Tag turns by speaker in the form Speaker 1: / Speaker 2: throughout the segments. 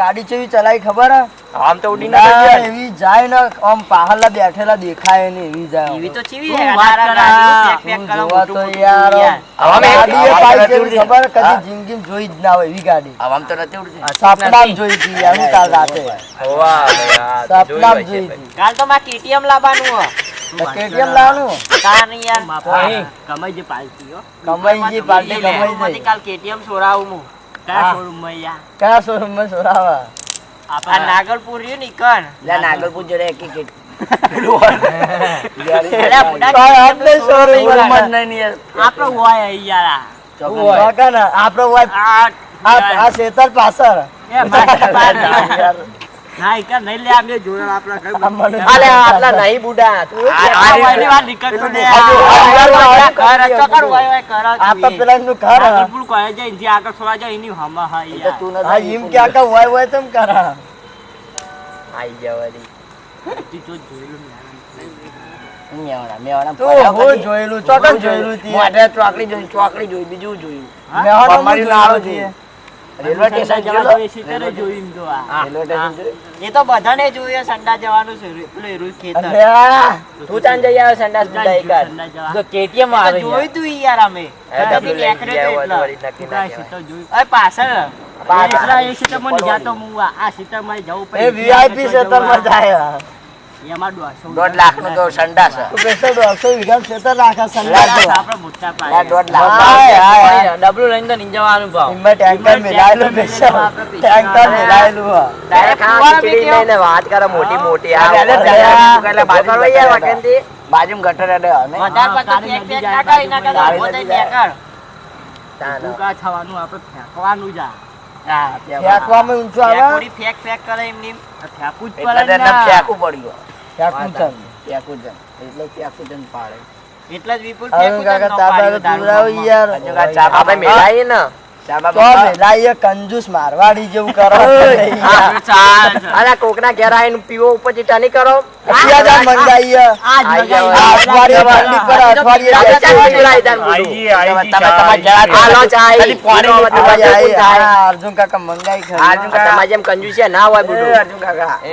Speaker 1: ગાડી ચેવી ચલાવી ખબર
Speaker 2: આમ તો ઉડી
Speaker 1: ના, એવી જાય ને આમ પાહલા બેઠેલા દેખાય ને એવી જાય
Speaker 3: એવી તો ચીવી
Speaker 1: તું યાર.
Speaker 2: આમ
Speaker 1: ગાડી ખબર. કદી જિંદગીમાં જોઈ જ ના હોય એવી ગાડી
Speaker 2: આમ તો નથી ઉડતી
Speaker 1: સપનામાં જોઈ હતી યાર હું કાલ રાતે સપનામાં જોઈ હતી
Speaker 3: કાલ તો માં કેટીએમ લાવવાનું
Speaker 1: કેટીએમ લાવવાનું
Speaker 3: નહીં યાર.
Speaker 4: કમાઈ જે પાલતી હો.
Speaker 1: કમાઈ
Speaker 3: જે પાલતી
Speaker 1: કમાઈ
Speaker 3: કાલ કેટીએમ સોરાવું હું.
Speaker 4: કયા. શોરૂમમાં યાર?
Speaker 1: કયા શોરૂમ સોરાવા
Speaker 3: આ નાગલપુર રહ્યું ને કણ.
Speaker 2: લે નાગલપુર જોડે એકી કે
Speaker 3: અલ્યા, બુડા
Speaker 1: તો
Speaker 3: KTM
Speaker 1: આપણે
Speaker 3: નું showroom
Speaker 1: showroom
Speaker 3: માં
Speaker 1: માં
Speaker 2: નહીં યાર.
Speaker 4: આપણો હોય અહીં યાર આ.
Speaker 1: કાકા ને આપણો વાત
Speaker 4: આ
Speaker 1: આ આ શેતર પાછળ
Speaker 4: ના, ઈ કાં નહીં લે, આ બે જોડે આપણા ઘર
Speaker 2: અલે આટલા નહીં બુડા તું
Speaker 4: આ- આ હોયની વાત નીકળતો ને
Speaker 1: આ જો-
Speaker 4: આ.
Speaker 1: આ જો- આ
Speaker 3: ઘર ચોકડ હોય હોય
Speaker 1: આ તો પેલા એમનું ઘર હે.
Speaker 4: નાગલપુર જાય, એનથી આગળ થોડા જાય, એની હમા હા યાર.
Speaker 2: તું નથી
Speaker 1: હા એમ કે આકા હોય હોય તેમ કરા
Speaker 2: આઈ જવાની
Speaker 4: ઈ જો જોયેલું ને
Speaker 1: તું હું જોયેલું ચોકન જોયેલું તી.
Speaker 2: મોઢે ચોકડી ચોકડી જોઈ બીજું જોયું રેલવે સ્ટેશન જોયું
Speaker 4: સીટરે તો આ.
Speaker 2: રેલવે સ્ટેશન
Speaker 3: એ તો બધાને જોઈએ સંડા જવાનું છે પેલું ખેતર.
Speaker 2: તું ચાંદ જઈ આવ્યો
Speaker 4: સંડા સુધા
Speaker 2: તો KTM આવે
Speaker 3: જોયું તું યાર અમે. તો
Speaker 2: હોય
Speaker 3: એટલા.
Speaker 2: તો.
Speaker 4: સીટર જોયું.
Speaker 3: અરે પાછળ.
Speaker 2: પાછળ.
Speaker 4: એ સીટરમાં મને જાતો હું આ- સીટરમાં જવું પડે.
Speaker 1: એ VIP ક્ષેત્રમાં જાય.
Speaker 2: દોઢ લાખ નો તો સંડાસ. છે.
Speaker 1: દોઢસો વીઘા ક્ષેત્ર રાખે
Speaker 4: પાયે.
Speaker 2: દોઢ લાખ. ડબલું લઈને તો નહીં ભાવ.
Speaker 1: એમાં ટેન્કર મિલાયેલું પેસો ટેન્કર મિલાયેલું
Speaker 2: વાત કરે મોટી મોટી. બાજુ ગટર અડે
Speaker 4: થવાનું આપણે ફેંકવાનું જ.
Speaker 1: ફેંકવામાં ઊંચું આવે?
Speaker 3: ફેંક ફેંક કરે એમની.
Speaker 4: ફેંકવું જ પડે.
Speaker 2: ફેંકવું પડ્યું.
Speaker 1: ફેંકવું છે.
Speaker 2: એટલે છે પાડે.
Speaker 3: એટલે જ વિપુલ તો ન ગામમાં.
Speaker 1: યાર
Speaker 2: હજુ કાંઈ ચા બાપા ને
Speaker 1: કંજૂસ મારવાડી જેવું કરો.
Speaker 2: કોકના ઘેર આવીને પીવો ઉપર ચીટા નહીં કરો.
Speaker 4: મગાઈ
Speaker 2: ને
Speaker 1: અર્જુન કાકા
Speaker 2: જેમ હોય બધું.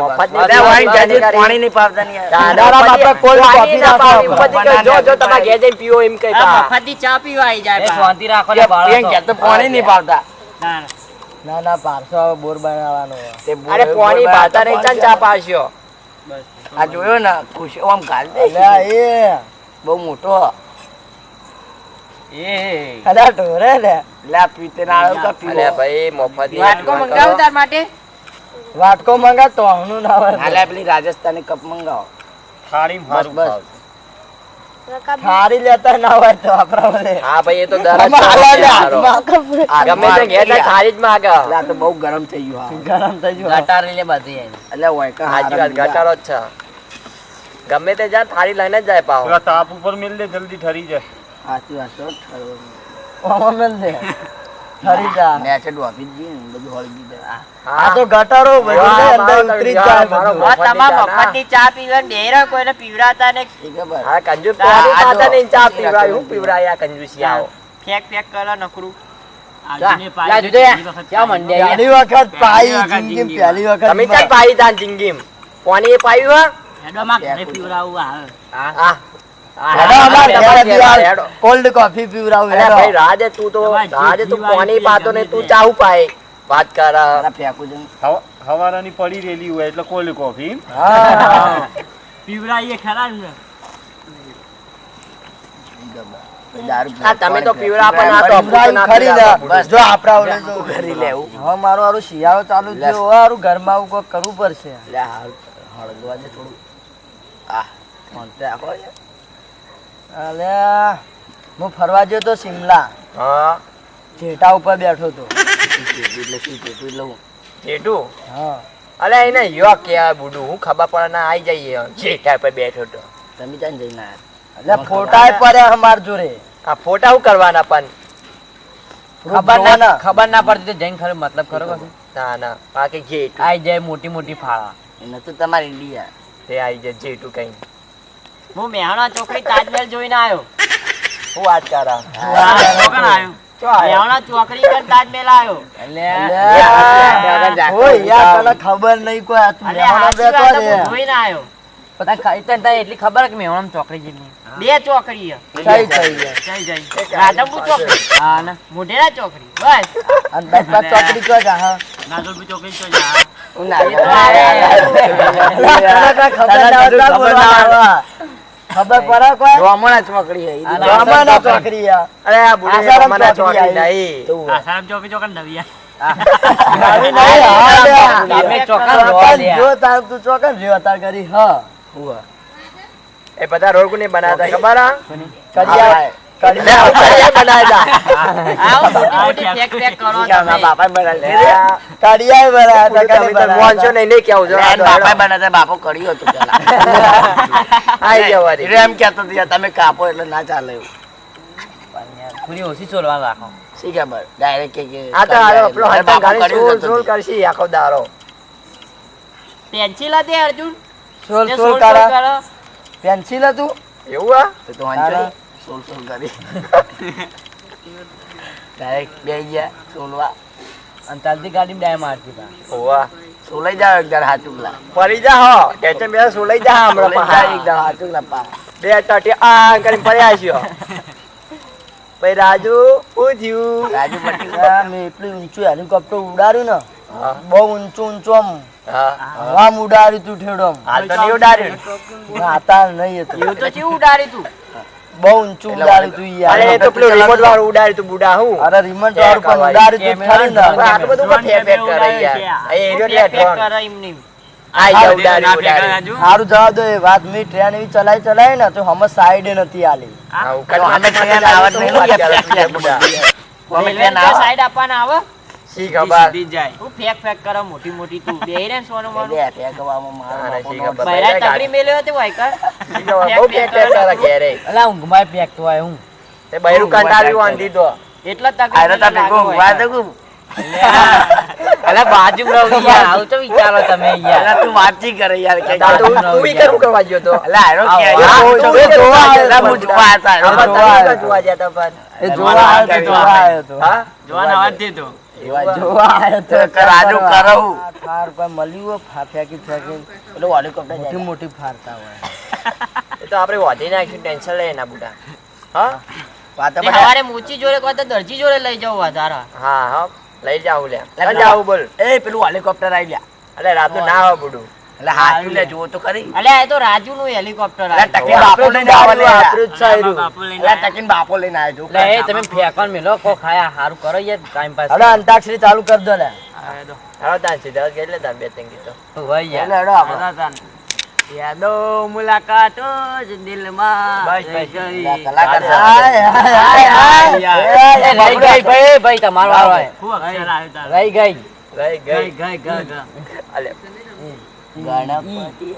Speaker 2: મફત નહીં
Speaker 5: અરે વાઈ
Speaker 2: પીવાનું
Speaker 5: જાજી,
Speaker 2: કરી.
Speaker 5: પાણી નહીં પાવતા ને યાર.
Speaker 2: દાદા,
Speaker 1: દાદા,
Speaker 2: પછી
Speaker 1: બાપા, cold
Speaker 2: પાણી
Speaker 1: coffee
Speaker 2: ના
Speaker 1: નાખો.
Speaker 2: પાવી, ઉપરથી કહે, જો, જો, તમારા ઘેર જઈને પીવો એમ કહે
Speaker 3: આ ચા પીવા આઈ જાય
Speaker 2: પાણી નહીં પાડતા.
Speaker 4: ના, ના.
Speaker 1: પારસો હવે બોર બનાવવાનો
Speaker 2: તે અરે પાણી પાડતા નહીં ચાલ ચા પાસ્યો.
Speaker 4: બસ.
Speaker 2: આ જોયો ને ખુશ આમ ગાલ દે
Speaker 1: એ.
Speaker 2: બહુ મોટો.
Speaker 5: એ
Speaker 1: અલ્યા ઢોરે લે
Speaker 2: લા પીતે ના પીવો. અલે ભાઈ મફત
Speaker 3: વાટકો મંગાવ તાર માટે?
Speaker 1: વાટકો મંગા તો હમનું ના
Speaker 2: હાલે પેલી રાજસ્થાની કપ મંગાવ. થાળી
Speaker 5: મારું
Speaker 2: બસ.
Speaker 5: ખાવ.
Speaker 1: લેતા ના હોય તો આપણા
Speaker 2: હા ભાઈ એ તો
Speaker 1: લે.
Speaker 2: ગમે તે ઘેર જ માંગે. આ તો બહુ ગરમ થઈ ગયું
Speaker 1: ગરમ થઈ ગયું.
Speaker 2: એટલે હોય કે હાજી વાત ગટારો જ છે. ગમે તે જા થાળી લઈને જ જાય પાવ
Speaker 5: તાપ ઉપર મેલ દે જલ્દી ઠરી જાય.
Speaker 2: સાચી વાત છે ઠરવાનું.
Speaker 1: આમાં દે. ફરી જા
Speaker 2: મેચે ડોબી જ બધું હળગી જાય.
Speaker 1: આ તો ગટારો બધું અંદર ઉતરી જાય બધું.
Speaker 3: આ તમામ મફતની ચા પીવા ડેરા કોઈને પીવડાતા ને
Speaker 2: ખબર. હા, કંજૂસ પાણી પાતા નહીં, ચા પીવડાવી. હું પીવડાવી આ કંજૂસિયાઓ?
Speaker 3: ફેંક ફેંક કરે નકરું.
Speaker 1: પહેલી વખત પાઈ જિંદગી પહેલી વખત
Speaker 2: તમે પાઈ તાન જિંદગીમ. પાણી એ પાયું હે?
Speaker 4: ઘરે પીવડાવવું આવે.
Speaker 2: હા.
Speaker 1: કોલ્ડ કોફી પીવડાવું
Speaker 2: અરે ભાઈ રાજે તું તો રાજે તું
Speaker 4: પીવાનું
Speaker 2: પાતો ને તું
Speaker 4: તે.
Speaker 2: પાય? વાત કર. ફેંકું છું.
Speaker 5: હવારાની પડી રેલી હોય એટલે કોલ્ડ કોફી.
Speaker 1: હા.
Speaker 4: ખરા ને
Speaker 2: તમે તો પીવડા પણ આ તો
Speaker 1: ખરી
Speaker 2: બસ
Speaker 1: જો આપણા જો
Speaker 2: ઘરી લેવું
Speaker 1: હવે મારું હારું શિયાળો ચાલુ થયો. હવે હારું ઘરમાં આવું કોક કરવું પડશે.
Speaker 2: હળગવા છે થોડું. આ ફોનતે આખો છે.
Speaker 1: અલે હું ફરવા ગયો તો સિમલા
Speaker 2: હા.
Speaker 1: જેટા ઉપર બેઠો તો
Speaker 2: એટલે શું જેટલું એટલે હું. જેટલું
Speaker 1: હા
Speaker 2: અલે એને યો કે આ બુડું? હું ખબર પડે ના આવી જઈએ. જેટા પર બેઠો તો તમે ત્યાં જઈને આયા.
Speaker 1: એટલે ફોટા પડ્યા અમાર જોડે.
Speaker 2: આ ફોટા શું કરવાના પણ?
Speaker 1: ખબર ના
Speaker 6: ખબર ના પડતી તો જઈને ખરો મતલબ ખરો
Speaker 2: ના ના. બાકી જેટ
Speaker 6: આઈ જાય મોટી મોટી ફાળા.
Speaker 2: એને તો તમારી ઇન્ડિયા. તે આવી જાય જેટુ કઈ.
Speaker 3: હું મેહણા ચોકડી તાજમહેલ જોઈને આવ્યો
Speaker 2: હું વાત કરા?
Speaker 4: આવ્યો
Speaker 3: ચોકડી તાજમહેલ આવ્યો
Speaker 1: ખબર નહીં કોઈ
Speaker 3: જોઈને આવ્યો
Speaker 6: એટલી ખબર કે ચોકડી જેટલી
Speaker 3: બે ચોકડી ચોકડી.
Speaker 6: હા ને.
Speaker 3: મોઢેરા ચોકડી. બસ.
Speaker 1: ચોકડી કોઈ જા,
Speaker 4: નાગલપુર ચોકડી તો જા.
Speaker 1: ખબર ના ખબર પડે કોઈ
Speaker 2: રોમણા ચોકડી હે.
Speaker 6: આ
Speaker 1: ગામડાના ચોકડી આ.
Speaker 2: અરે આ બુડી
Speaker 1: આસારામ
Speaker 2: રોમણા
Speaker 1: ચોકડી.
Speaker 2: નહીં
Speaker 4: આ સારમ ચોકડી ચોકડી નવી
Speaker 1: આવી નહીં, હા.
Speaker 6: તમે ચોકન
Speaker 1: ચોકન. જો તાર તું ચોકન રહ્યો તાર કરી હા
Speaker 2: એ બધા રોડ કોને બનાવતા ખબર આ?
Speaker 1: કડિયા
Speaker 3: તમે
Speaker 7: બાપો કર્યું હતું એમ કેતો કાપો એટલે ના ચાલે એવું
Speaker 6: થોડી ઓછી ચોરવા રાખો
Speaker 7: શી ખબર ડાયરેક્ટ કે કે
Speaker 2: આ તો હારો પેલો
Speaker 7: અરે
Speaker 2: ગાડી
Speaker 7: કર્યું
Speaker 2: સોલ કરશી આખો દારો
Speaker 3: પેન્સિલ હતી અર્જુન? કરો
Speaker 1: પેન્સિલ હતું?
Speaker 2: એવું આ?
Speaker 7: તો વાંચો. સોલ સોલ કરી ડાયરેક્ટ બે ગયા સોલવા.
Speaker 6: અને ચાલતી ગાડી ડાય મારતી તા
Speaker 2: હોવા.
Speaker 7: સોલાઈ જાવ એકદાર હાચું પેલા
Speaker 2: ફરી જા હો. ટેન્શન બે સોલાઈ જા હમણાં પા.
Speaker 7: જાય એકદાર પા
Speaker 2: બે ટટી આ કરીને ફર્યા છો પછી રાજુ થયું?
Speaker 7: રાજુ પટેલ
Speaker 1: મેં એટલું ઊંચું હેલિકોપ્ટર ઉડાડ્યું ને બહુ ઊંચું ઊંચું આમ.
Speaker 2: હા.
Speaker 1: આમ ઉડાડ્યું તું ઠેડો
Speaker 2: હાલ તો નહીં ઉડાડ્યું.
Speaker 1: હાતા નહીં હતું.
Speaker 3: એવું તો કેવું ઉડાડી તું?
Speaker 1: બહુ ઊંચું ઉડાડ્યું તું
Speaker 2: અરે તો પેલું રિમોટ વાળું ઉડાડ્યું તું બુડા હું
Speaker 1: અરે રિમોટ વાળું પણ ઉડાડ્યું તું ખરી ને?
Speaker 2: આટલું બધું કોણ ઠેર ઠેર કરે યાર એ એરિયો લે ડ્રોન
Speaker 1: સારું જવા દો એ વાત મેં ટ્રેન એવી ચલાવી ચલાવી ને તો હમણાં સાઈડે નથી આલી.
Speaker 7: અમે ટ્રેન નહીં
Speaker 3: સાઈડ આપવાના આવે
Speaker 2: શી ખબર?
Speaker 4: સીધી જાય.
Speaker 3: હું ફેક ફેક કરો મોટી મોટી તું. બે રે સોનું માનું
Speaker 7: બે ફેંકવામાં મારો
Speaker 2: તારે
Speaker 7: બાપો
Speaker 2: શી ખબર?
Speaker 3: બૈરા તગડી મેલ્યો હતો વાયકર
Speaker 2: શી ખબર? બહુ પેક પેક કરે. ઘેરે.
Speaker 6: એટલે ઊંઘમાં પેકતો હોય હું.
Speaker 2: તે બૈરું કંટાળ્યું વાંધી તો.
Speaker 3: એટલો
Speaker 7: આયરો તા ભેગો ઊંઘવા
Speaker 3: તગડી
Speaker 7: દઉં.
Speaker 6: એટલે બાજુ રહો યાર. આવું તો વિચારો તમે યાર.
Speaker 7: અલા, તું વાતચીત કરે યાર. કે
Speaker 2: તો તું ઈ કરું કરવા ગયો તો?
Speaker 7: અલા, આયરો કે તું
Speaker 2: તું
Speaker 7: જોવા. અલા, હું જોવા તા,
Speaker 2: તમે
Speaker 1: જોવા
Speaker 2: તો જોવા જતા પણ
Speaker 1: એ જોવા આવ્યો તો જોવા આવ્યો તો જોવા. તો. પર મળ્યું હોય ફેંકી.
Speaker 7: હેલિકોપ્ટર
Speaker 1: મોટી મોટી ફારતા હોય.
Speaker 2: એ તો આપણે વધી નાખ્યું ટેન્શન લે ના બુડા હા?
Speaker 7: વાતો બધા-
Speaker 3: મૂચી જોડે કોઈ તો દરજી જોડે લઈ જાવ વધારા
Speaker 2: હા હા. લઈ જાવ લે લઈ જાઉં. બોલ.
Speaker 7: એ પેલું હોલિકોપ્ટર આવી ગયા
Speaker 2: અરે રાત ના હોય બુડું.
Speaker 7: એટલે લે જુઓ તો ખરી
Speaker 3: એ તો રાજુ નું હેલિકોપ્ટર
Speaker 7: અલા,
Speaker 3: આવ્યું.
Speaker 7: બાપો લઈને આવો
Speaker 1: આપણું જ સાયરું.
Speaker 4: બાપુ લઈને
Speaker 7: બાપો લઈને આવ્યો જો.
Speaker 6: એ તમે ફેંકવાનું મેલો કો ખાયા સારું કરો યાર ટાઈમ પાસ
Speaker 1: હવે અંતાક્ષરી ચાલુ કરી દો લે
Speaker 4: આવે
Speaker 2: હાલો તાન સીધા ગેલે તાન બે ત્રણ ગીતો
Speaker 6: હોય યાર
Speaker 1: એટલે હેડો
Speaker 4: તાન. યાદો મુલાકાતો જ દિલમાં
Speaker 2: બસ,
Speaker 4: રહી
Speaker 2: બસ.
Speaker 4: ગઈ.
Speaker 7: કલાકાર
Speaker 1: હાય, હાય, હાય, હાય.
Speaker 6: રહી ગઈ ભાઈ ભાઈ તમારો
Speaker 4: આવ્યો
Speaker 6: રહી ગઈ
Speaker 2: ગઈ
Speaker 4: ગઈ,
Speaker 2: ગઈ
Speaker 4: ગઈ, ગઈ, ગઈ.
Speaker 2: અલે
Speaker 7: ગણપતિ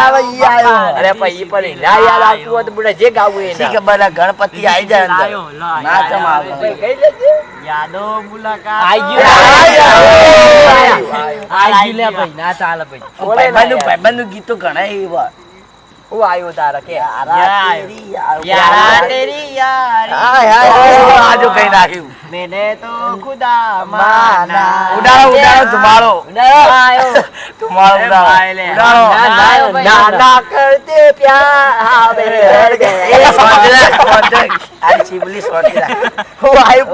Speaker 7: આવે જાય ગીત ઘણા એવા.
Speaker 2: હું આવ્યું તારા કે
Speaker 1: યારા તેરી.
Speaker 7: આ જો કઈ નાખ્યું.
Speaker 3: મેને તો ખુદા
Speaker 1: માના.
Speaker 3: માના
Speaker 7: ઉડાડો, ઉડાડો, ધુમાડો.
Speaker 3: આયો.
Speaker 7: ધુમાડો, ઉડાડો. ઉડાડો.
Speaker 2: નાના કરતે પ્યાર
Speaker 7: એ સોંટી રાખ, સોંટી આ ચીબલી સોંટી રાખ.
Speaker 1: હું આયો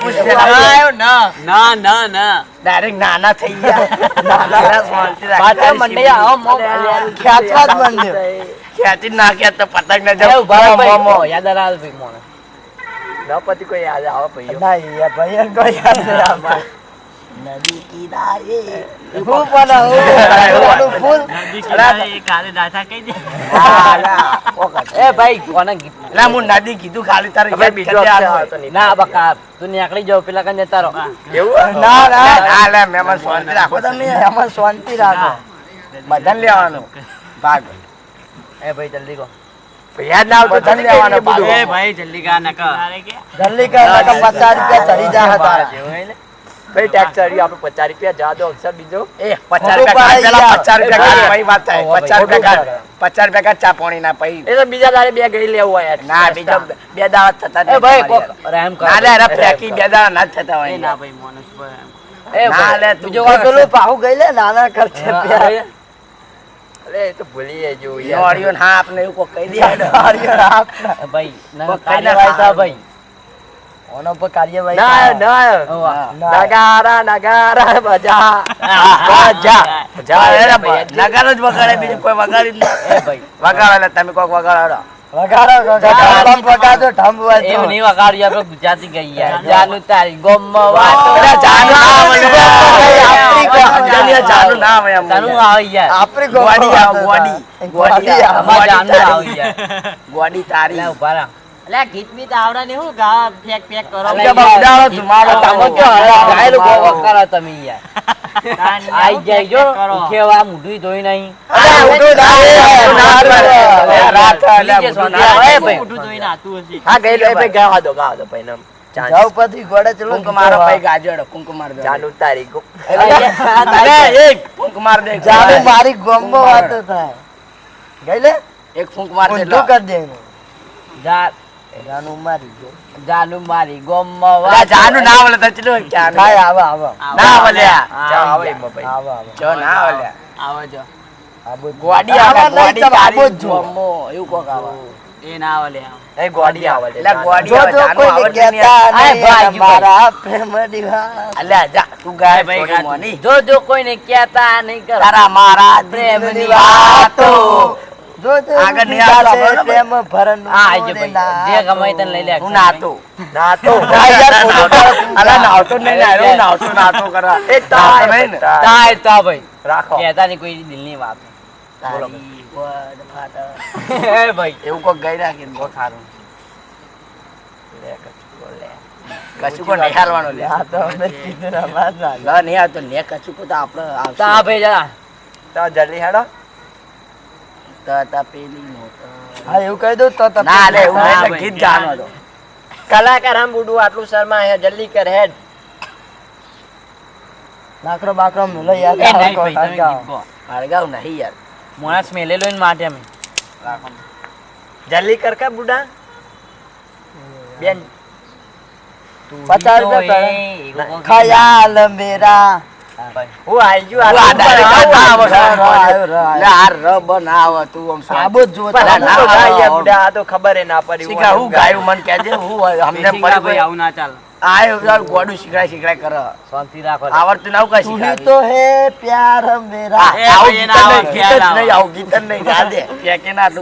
Speaker 1: પૂછ પેલા.
Speaker 3: આયો ના
Speaker 4: ના ના ના
Speaker 7: ડાયરેક્ટ નાના થઈ ગયા. નાના સોંટી રાખ.
Speaker 6: પાછા મંડે આવો મો
Speaker 1: ખેંચવા જ.
Speaker 7: ખેંચી જ નાખ્યા તો પતંગ ને જાવ. ઊભા.
Speaker 6: મો, યાદ આવે ભાઈ મોને
Speaker 2: ન પતિ કોઈ યાદ આવે ભાઈઓ?
Speaker 1: ના, યાર, ભાઈ કોઈ યાદ નહીં આવતું.
Speaker 7: નદી કિનારે.
Speaker 1: હું. પણ હું ફૂલ.
Speaker 4: નદી કિનારે એક હારે કહી દે.
Speaker 7: હા, ના. વખત.
Speaker 6: એ ભાઈ કોને
Speaker 7: એટલે હું નદી કીધું ખાલી તારે યાદ
Speaker 2: બીજો
Speaker 6: ના બકા તું નીકળી જાવ પેલા કને તારો રહો.
Speaker 2: એવું
Speaker 1: ના ના.
Speaker 7: ના, લે, મહેમાન શાંતિ રાખો તમે.
Speaker 1: એમાં શાંતિ રાખો.
Speaker 7: બધાને લેવાનું. ભાગ.
Speaker 6: એ ભાઈ જલ્દી કહો.
Speaker 2: યાદ ના આવતું
Speaker 1: બધાને
Speaker 2: તો
Speaker 1: લેવાનો ભાગ.
Speaker 4: એ ભાઈ જલ્દી નકા
Speaker 1: જલ્દી કર નકર રૂપિયા ચડી જા હતા.
Speaker 6: જેવું હોય ને?
Speaker 2: ભાઈ ટેક્સ ચડ્યું આપણે પચાસ રૂપિયા જા દો અક્ષર બીજો?
Speaker 7: એ પચાસ
Speaker 1: ખોટું
Speaker 7: રૂપિયા પેલા
Speaker 1: યાર.
Speaker 7: પચાસ રૂપિયા કાઢ,
Speaker 2: ભાઈ.
Speaker 7: વાત થાય.
Speaker 1: ઓહો ભાઈ,
Speaker 7: પચાસ રૂપિયા કાઢ. પચાસ રૂપિયા કાઢ, ચા પાણી ના પછી
Speaker 2: એ તો બીજા દાડે બે ગઈ લેવું હોય.
Speaker 7: ના બીજા બે દાડા થતા
Speaker 6: એ ભાઈ
Speaker 7: તમારી
Speaker 6: કર
Speaker 7: ના ફેંકી બે દાડા ના થતા હોય
Speaker 4: ના ભાઈ મોનસ ભાઈ
Speaker 6: એ
Speaker 7: ના લે તું
Speaker 6: બીજો
Speaker 1: પેલું પાહુ ગઈ લે નાના ખર્ચે.
Speaker 2: અરે એ તો ભૂલી જવું
Speaker 7: નોળિયો ને હા એવું કોઈ કહી દે.
Speaker 1: રાખ.
Speaker 6: એ ભાઈ ના,
Speaker 7: ના
Speaker 6: ભાઈ
Speaker 1: ઓનો પર કાર્યવાહી
Speaker 2: ના ના. નગારા નગારા બજા બજા
Speaker 7: અરે નગારો જ વગાડે બીજું કોઈ વગાડી નહીં.
Speaker 6: એ ભાઈ
Speaker 7: વગાડે તમે કોક વગાડો.
Speaker 1: વગાડો, વગાડો. ઢમ વગાડો, ઢમ વાજો.
Speaker 6: એમ નહીં વગાડ્યું આપણે ગુજરાતી ગઈ યાર જાનું તારી ગોમમાં વાતો
Speaker 7: જાનું ના આવે લે.
Speaker 1: આપણી
Speaker 7: જાનું ના આવે એમ.
Speaker 6: તારું આવે યાર
Speaker 1: આપણી
Speaker 7: ગોડી ગોડી. ગોડી.
Speaker 6: અમારે જાનું આવે યાર
Speaker 7: ગોડી તારી
Speaker 6: લે ઊભા રહો.
Speaker 3: એટલે ગીત બીત આવડે ને હું ગા ફેક ફેક કરો
Speaker 6: અલે
Speaker 7: બીજા
Speaker 6: યાર, તમે
Speaker 7: ધુમાડો.
Speaker 6: ગાયલું ગોગો કરો તમે યાર આઈ જાય જો. ઉઠેવા મોઢું ધોઈ નહીં
Speaker 2: હા ગઈ લે ભાઈ. દો દો ભાઈ નમ
Speaker 1: પછી ચલો
Speaker 7: ભાઈ માર
Speaker 2: તારી ગો
Speaker 7: અરે એક ફૂંક દે.
Speaker 1: જાનું મારી. ગોમમાં વાતો થાય. ગઈ લે?
Speaker 7: એક ફૂંક માર દે
Speaker 1: ઊંધું કરી દે
Speaker 6: જા-
Speaker 1: જાનું મારી ગયો.
Speaker 6: જાનું મારી
Speaker 7: ના ક્યાં
Speaker 1: આવો, આવો.
Speaker 7: ના
Speaker 2: જા આવે. એમાં ભાઈ.
Speaker 1: આવો, આવો.
Speaker 7: જો ના
Speaker 3: આવે.
Speaker 7: ગોડી
Speaker 1: આવા
Speaker 7: ગોડી. ગોમો, એવું કોક આવે.
Speaker 3: એ ના
Speaker 2: એ ગોડી
Speaker 7: એટલે ગોડી જાનું
Speaker 6: ભાઈ,
Speaker 1: મારા પ્રેમ દિવા.
Speaker 7: અલ્યા જા તું ગાય
Speaker 3: ભાઈ,
Speaker 7: ભાઈ
Speaker 3: ગાતું.
Speaker 7: મોની.
Speaker 6: જો જો કોઈને કહેતા નહીં કરો.
Speaker 7: તારા મારા
Speaker 6: પ્રેમની
Speaker 7: દિલની વાતો. આગળ નહીં આવતો,
Speaker 1: પ્રેમ ભરનું
Speaker 6: હા આઈ ભાઈ. જે ગમે તને લઈ લે.
Speaker 7: હું નાતો.
Speaker 2: ના તો
Speaker 1: ના યાર, ફોટો પાડો.
Speaker 7: અલા નાવતો નહીં ને હારો નાતો કરવા.
Speaker 2: એ
Speaker 7: નાવતો નહીં
Speaker 2: તાય.
Speaker 6: તાય ભાઈ.
Speaker 2: રાખો.
Speaker 6: કહેતા નહીં કોઈ દિલની વાત
Speaker 7: તારી
Speaker 6: એ ભાઈ.
Speaker 7: એવું કોક ગઈ રાખીને બહુ સારું. કશું કો નિહાળવાનો લે.
Speaker 1: આ તો અમે કીધું ને, ના
Speaker 7: નહીં આવતો તો આપણે.
Speaker 6: ભાઈ જરા
Speaker 2: તો જલ્દી હેડો.
Speaker 7: તો તા પેલી મોટર.
Speaker 1: હા એવું કહી દઉં તો તો
Speaker 7: ના લે એવું
Speaker 3: ના,
Speaker 7: એટલે
Speaker 3: ભાઈ,
Speaker 7: ગીત ગાવાનો હતો.
Speaker 2: કલાકાર આમ બુડું આટલું શર્મા હે જલ્દી કર હેડ.
Speaker 1: લાકડો બાકડો મેલો યાર
Speaker 6: એ નહીં ભાઈ તમે ગીત ગો.
Speaker 7: હળગાવ નહીં યાર.
Speaker 6: મોણસ મેલેલો ને માટે અમે.
Speaker 2: જલ્દી કર કા બુડા. બેન.
Speaker 1: પચાસ રૂપિયા ખયાલ મેરા.
Speaker 2: હું આઈ ગયું
Speaker 7: આ આવે.
Speaker 1: ર, ર, આવ્યો, ર,
Speaker 7: લે
Speaker 1: આવ્યો.
Speaker 7: આ ર બ તું આમ
Speaker 1: આબો જ.
Speaker 2: આ તો ખબર ના પડી
Speaker 7: હું ગાયું મને કહેજે હું. અમને
Speaker 3: ભાઈ
Speaker 7: પડી
Speaker 3: આવું ના ચાલે
Speaker 7: આયો ગોડું શીખડાય શીખડાય કર.
Speaker 6: શાંતિ રાખો.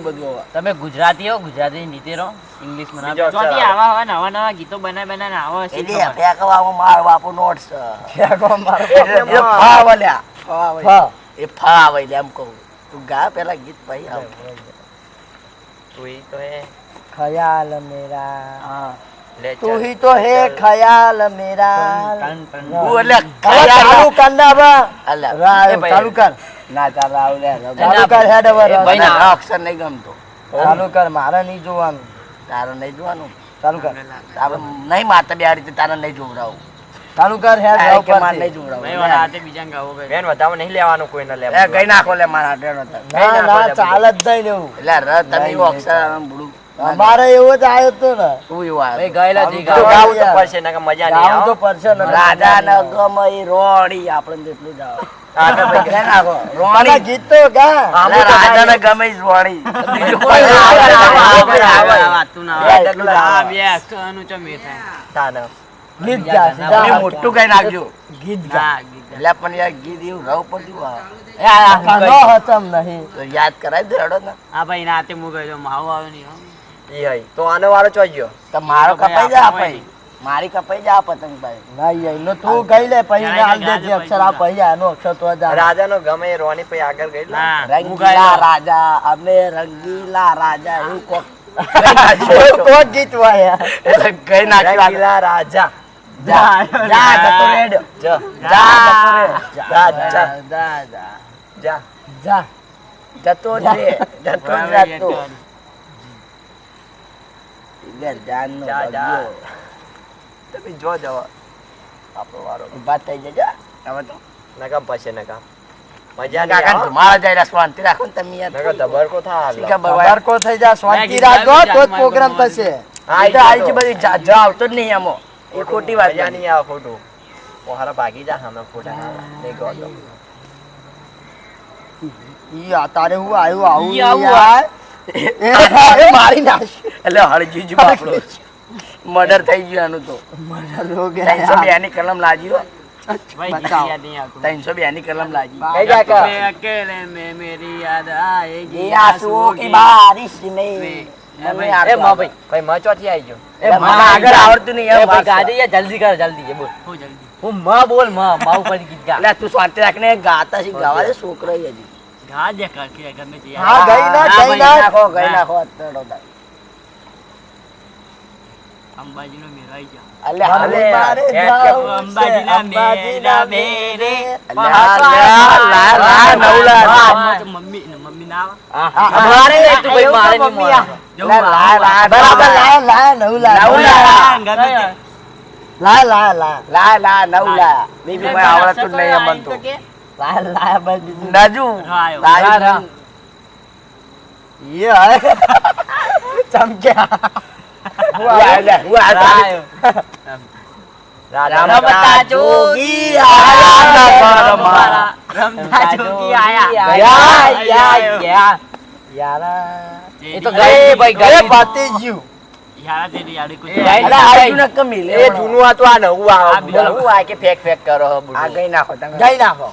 Speaker 7: બધું
Speaker 6: તમે ગુજરાતી હો ગુજરાતી નીતે રહો ઇંગ્લિશ
Speaker 3: નવા નવા ગીતો બનાય બનાય આવો
Speaker 7: એટલે
Speaker 1: ફેંકો આવો
Speaker 7: એ ફાવ લ્યા ફાવ એમ કહું. તું ગા પેલા ગીત ભાઈ
Speaker 2: તો એ
Speaker 1: ખ્યાલ મેરા.
Speaker 7: હા.
Speaker 1: તું હી તો હે
Speaker 6: ખ્યાલ મેરા.
Speaker 7: હું એટલે
Speaker 1: ચાલુ કર ના બા ચાલુ કર.
Speaker 7: ના ચાલ આવ લે
Speaker 1: ચાલુ કર હેડ
Speaker 6: ઓવર ભાઈ ના
Speaker 7: અક્ષર નહીં ગમતો.
Speaker 1: ચાલુ કર મારે નહીં જોવાનું.
Speaker 7: તારે નહીં જોવાનું?
Speaker 1: ચાલુ કર.
Speaker 7: તારે નહીં માતા બે રીતે તારે નહીં જોવડાવું.
Speaker 1: ચાલુ કર હેડ રાવ
Speaker 7: પર માર નહીં જોવડાવું.
Speaker 3: નહીં મારા બીજા ગાવો
Speaker 2: બેન વધાવો નહીં લેવાનું કોઈ ના લેવા
Speaker 7: કઈ નાખો લે મારા હાથે ના
Speaker 1: ના ચાલ જ નહીં લેવું.
Speaker 7: એટલે ર તમે અક્ષર આમ બુડું.
Speaker 1: અમારે એવો જ આવ્યો હતો ને.
Speaker 7: તું એવું
Speaker 6: આવ્યો ગયેલો જી.
Speaker 2: ગાવું તો પડશે નકર મજા નહીં
Speaker 1: ગાવું તો પડશે ને
Speaker 7: રાજા ન એ રોડી આપણે જેટલું જ આવે.
Speaker 2: હા તો ભાઈ
Speaker 7: ગઈ નાખો
Speaker 1: મને
Speaker 7: રોણી
Speaker 1: ગીત
Speaker 7: ને
Speaker 2: આવે,
Speaker 7: ના આવે,
Speaker 2: આવે,
Speaker 7: આવે,
Speaker 2: આવે,
Speaker 7: આવે.
Speaker 3: ના આવે.
Speaker 7: એટલું આવે.
Speaker 2: ના, ના.
Speaker 7: મોટું કઈ નાખજો.
Speaker 1: ગીત
Speaker 3: ના,
Speaker 7: પણ યાર ગીત એવું આવે.
Speaker 1: નહીં.
Speaker 7: તો યાદ કરાવી દે હેડો ને.
Speaker 3: હા ભાઈ ના હાથે મું ગયો માવો આવ્યો નહીં હો.
Speaker 2: ઈ હઈ. તો આનો વારો ચોઈ ગયો?
Speaker 7: તો મારો કપાઈ જા ભાઈ. મારી કપાઈ જા પતંગ ભાઈ.
Speaker 1: ના એનો તું ગઈ લે પછી ને
Speaker 3: આલ
Speaker 1: દે અક્ષર આ
Speaker 3: ભાઈ,
Speaker 1: આનો અક્ષર તો જા રાજા
Speaker 2: નો ગમે રોની પછી આગળ ગઈ લે.
Speaker 7: રંગીલા રાજા અમે રંગીલા રાજા એવું કોક
Speaker 1: કોણ ગીત વાયા
Speaker 7: એટલે ગઈ નાખ્યું
Speaker 2: રંગીલા રાજા.
Speaker 7: જા. જા જતો રેડ.
Speaker 2: જા.
Speaker 7: જા જતો રે
Speaker 2: જા જા
Speaker 1: જા. જા
Speaker 2: જા.
Speaker 1: જા.
Speaker 7: જતો જ. રે. જતો જ
Speaker 3: બરાબર,
Speaker 7: રહેતો.
Speaker 3: એ તો.
Speaker 7: ઈગર જાનનો
Speaker 2: જા, જા.
Speaker 7: બગીયો.
Speaker 2: તમે જો જવા. આપણો વારો.
Speaker 7: ઊભા થઈ જજો. હવે તો?
Speaker 2: નકામ પછી નકામ મજા
Speaker 7: કાકા
Speaker 2: નહીં
Speaker 7: જાય શાંતિ રાખો તમે યાર.
Speaker 2: ધબરકો થાય
Speaker 7: શી ખબર હોય? બારકો થઈ જાય શાંતિ રાખો તો પ્રોગ્રામ થશે.
Speaker 2: હા,
Speaker 7: તો
Speaker 2: એ
Speaker 7: આવી
Speaker 2: તો.
Speaker 7: છે બધી જા- જા આવતો જ નહીં આમાં. એ ખોટી વાત
Speaker 2: નહીં આવે ખોટું. પોહારા ભાગી જા ખોટા નહીં
Speaker 7: ઈ આ તારે હું આવ્યું આવું
Speaker 6: આવું
Speaker 7: યાર. એ મારી નાખ એટલે હળજી જુ આપણો મર્ડર થઈ ગયું આનું તો. મર્ડર હો ગયા. ત્રણસો બે ની કલમ લાજી હો. ત્રણસો બે ની?
Speaker 4: છોકરા
Speaker 7: ઘા જે કે ગમે તે હા ગઈ ના ગઈ નાખો ગઈ નાખો અતડો
Speaker 4: દાઈ અંબાજીનો મેરાઈ જા
Speaker 7: અલે હાલે
Speaker 4: અંબાજીના મેરા
Speaker 7: મેરે લા લા નવલા
Speaker 4: મમ્મી મમ્મી ના
Speaker 6: આ મારે તું ભાઈ મારે નહીં મારે
Speaker 7: લા લા બરાબર લા લા નવલા નવલા
Speaker 4: ગમે તે
Speaker 7: લા લા લા લા લા નવલા બીજું કોઈ આવડતું નહીં એમ બનતું લા. યે, ચમક્યા. રમતા જોગી આયા.
Speaker 4: રમતા જોગી આયા.
Speaker 7: યા, યા. યારા.
Speaker 6: એ તો ગઈ ભાઈ ગઈ
Speaker 2: જૂનું હતું આ નવું
Speaker 4: આ.
Speaker 2: હું આ કે ફેક ફેક કરો હો
Speaker 7: ગઈ નાખો તમે. ગઈ નાખો.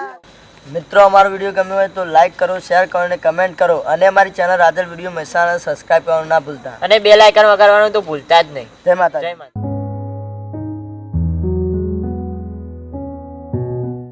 Speaker 7: મિત્રો અમારો વીડિયો ગમ્યો હોય તો લાઈક કરો શેર કરો અને કમેન્ટ કરો. અને અમારી channel Radhal video Mehsana subscribe કરવાનું ના ભૂલતા.
Speaker 6: અને બે લાયકન વગાડવાનું તો ભૂલતા જ નહીં.
Speaker 7: જય માતા
Speaker 6: જય માતા